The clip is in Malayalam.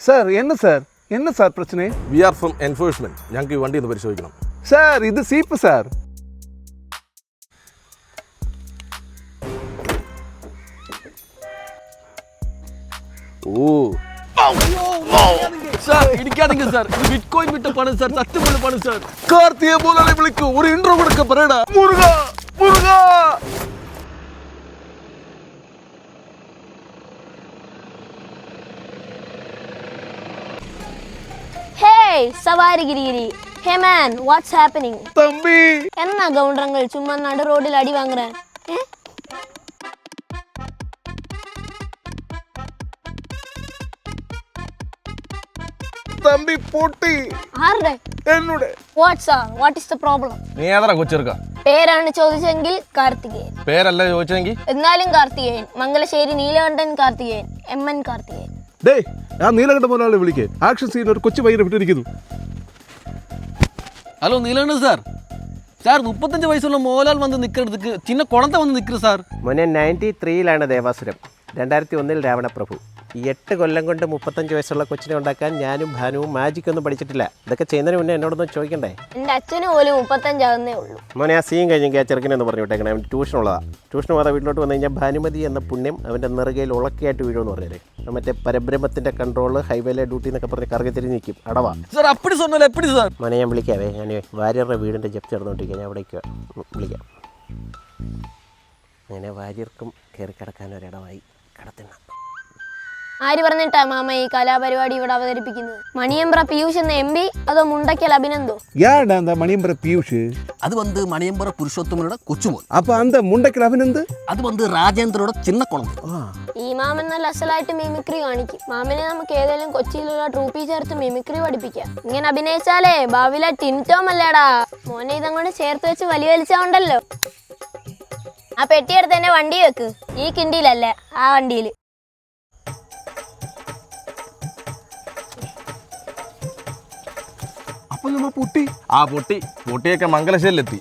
സാർ എന്നെ സാർ എന്നെ സാർ പ്രശ്നേ വി ആർ ഫ്രം എൻഫോഴ്സ്മെന്റ് ഞങ്ങൾക്ക് ഈ വണ്ടി ഒന്ന് പരിശോധിക്കണം സാർ ഇത് സീപ്പ് സാർ ഓ സാർ ഇടിക്കാതെങ്കിൽ സാർ ഇത് ബിറ്റ്കോയിൻ വിട്ട പണം സാർ തട്ടുമുള്ള പണം സാർ കാർത്തിയെ പോലെ വിളിക്കൂ ഒരു ഇൻട്രോ കൊടുക്ക പറയടാ മുരുക സവാരിഗിരിഗിരി. ഹേ മാൻ വാട്ട്സ് ഹാപ്പനിങ് തമ്പി. എന്നാ ഗൗണ്ടറങ്ങൾ ചുമ്മാ നട റോഡിൽ അടി വാങ്ങുറാൻ തമ്പി പൊട്ടി. ആരുടെ? എന്നോട്. What's what is the problem നീ ഏതാ കൊച്ചിർക്ക? പേരാണ് ചോദിച്ചെങ്കിൽ കാർത്തികേയൻ. പേരല്ല ചോദിച്ചെങ്കിൽ എന്നാലും Karthikeyan. Mangalassery Neelakantan Karthikeyan. M N Karthikeyan. ഡേയ് ആ നീലകണ്ഠ മുതലാളി വിളിക്കേ. ആക്ഷൻ സീൻ ഒരു കൊച്ചു പയ്യനെ വിട്ടിരിക്കുന്നു. Hello Neelakanta sir. സാർ മുപ്പത്തഞ്ച് വയസ്സുള്ള മോലാൽ വന്ന് നിൽക്കരുത് ചിന്ന കുഴന്ത വന്ന് നിൽക്കരുത് സാർ. മോനെ നയന്റി ത്രീയിലാണ് ദേവാസുരം. രണ്ടായിരത്തി ഒന്നിൽ രാവണപ്രഭു. എട്ട് കൊല്ലം കൊണ്ട് മുപ്പത്തഞ്ച് വയസ്സുള്ള കൊച്ചിനെ ഉണ്ടാക്കാൻ ഞാനും ഭാനുവും മാജിക് ഒന്നും പഠിച്ചിട്ടില്ല. ഇതൊക്കെ ചെയ്യുന്നതിന് മുന്നേ എന്നോടൊന്നും ചോദിക്കണ്ടേ? എന്റെ അച്ഛന് പോലും മുപ്പത്തഞ്ചാവുന്നേ ഉള്ളൂ. മോനെ ആ സീൻ കഴിഞ്ഞെങ്കിൽ ആ ചെറുക്കനെന്ന് പറഞ്ഞു വിട്ടേക്കണേ. അവൻ ട്യൂഷൻ ഉള്ളതാ. ട്യൂഷൻ മാറാൻ വീട്ടിലോട്ട് വന്നു കഴിഞ്ഞാൽ ഭാനുമതി എന്ന പുണ്യം അവന്റെ നെറുകയിൽ ഉളക്കിയായിട്ട് വീഴുമെന്ന് പറഞ്ഞേ മറ്റേ പരബ്രഹ്മത്തിന്റെ കൺട്രോൾ ഹൈവേയിലെ ഡ്യൂട്ടി എന്നൊക്കെ പറഞ്ഞ് കറങ്ങി തിരിഞ്ഞ് നിൽക്കും. അടവാ. സാർ അപ്പടി സാർ എപ്പടി സാർ? ഞാൻ വിളിക്കാവേ. ഞാൻ വാര്യറുടെ വീടിന്റെ ജപ്തി നടന്നുകൊണ്ടിരിക്കുക ഞാൻ അവിടേക്ക് വിളിക്കാം. അങ്ങനെ വാര്യർക്കും കയറി കിടക്കാൻ ഒരിടമായി കടത്തിണ്ണ. ആര് പറഞ്ഞിട്ടാ മാമ ഈ കലാപരിപാടി ഇവിടെ അവതരിപ്പിക്കുന്നത് മണിയമ്പ്ര പീയൂഷ് എന്ന എം പി അതോ മുണ്ടയ്ക്കൽ അഭിനന്ദോ ஏன்டா அந்த மணியம்பர பியூஷ் அது வந்து மணியம்பர புருஷோத்தமனோட கொச்சுமோன் அப்ப அந்த முண்டைக்கில் அபிநந்து அது வந்து ராஜேந்திரோட சின்ன குழந்தை ഈ മാമൻ നല്ല അസലായിട്ട് മിമിക്രി കാണിക്കും മാമനെ നമുക്ക് ഏതെങ്കിലും കൊച്ചിയിലുള്ള ട്രൂപ്പി ചേർത്ത് മിമിക്രി പഠിപ്പിക്കാം ഇങ്ങനെ അഭിനയിച്ചാലേ ഭാവിയിലെ ടിൻറ്റോം അല്ലേടാ മോനെ ഇതങ്ങോട്ട് ചേർത്ത് വെച്ച് വലിയ വലിച്ചാണ്ടല്ലോ ആ പെട്ടിയെടുത്ത് എന്നെ വണ്ടി വെക്ക് ഈ കിണ്ടിയിലല്ല ആ വണ്ടിയിൽ അപ്പൊ നമ്മ പൊട്ടി. ആ പൊട്ടി പൊട്ടിയൊക്കെ മംഗലശ്ശേരിലെത്തി.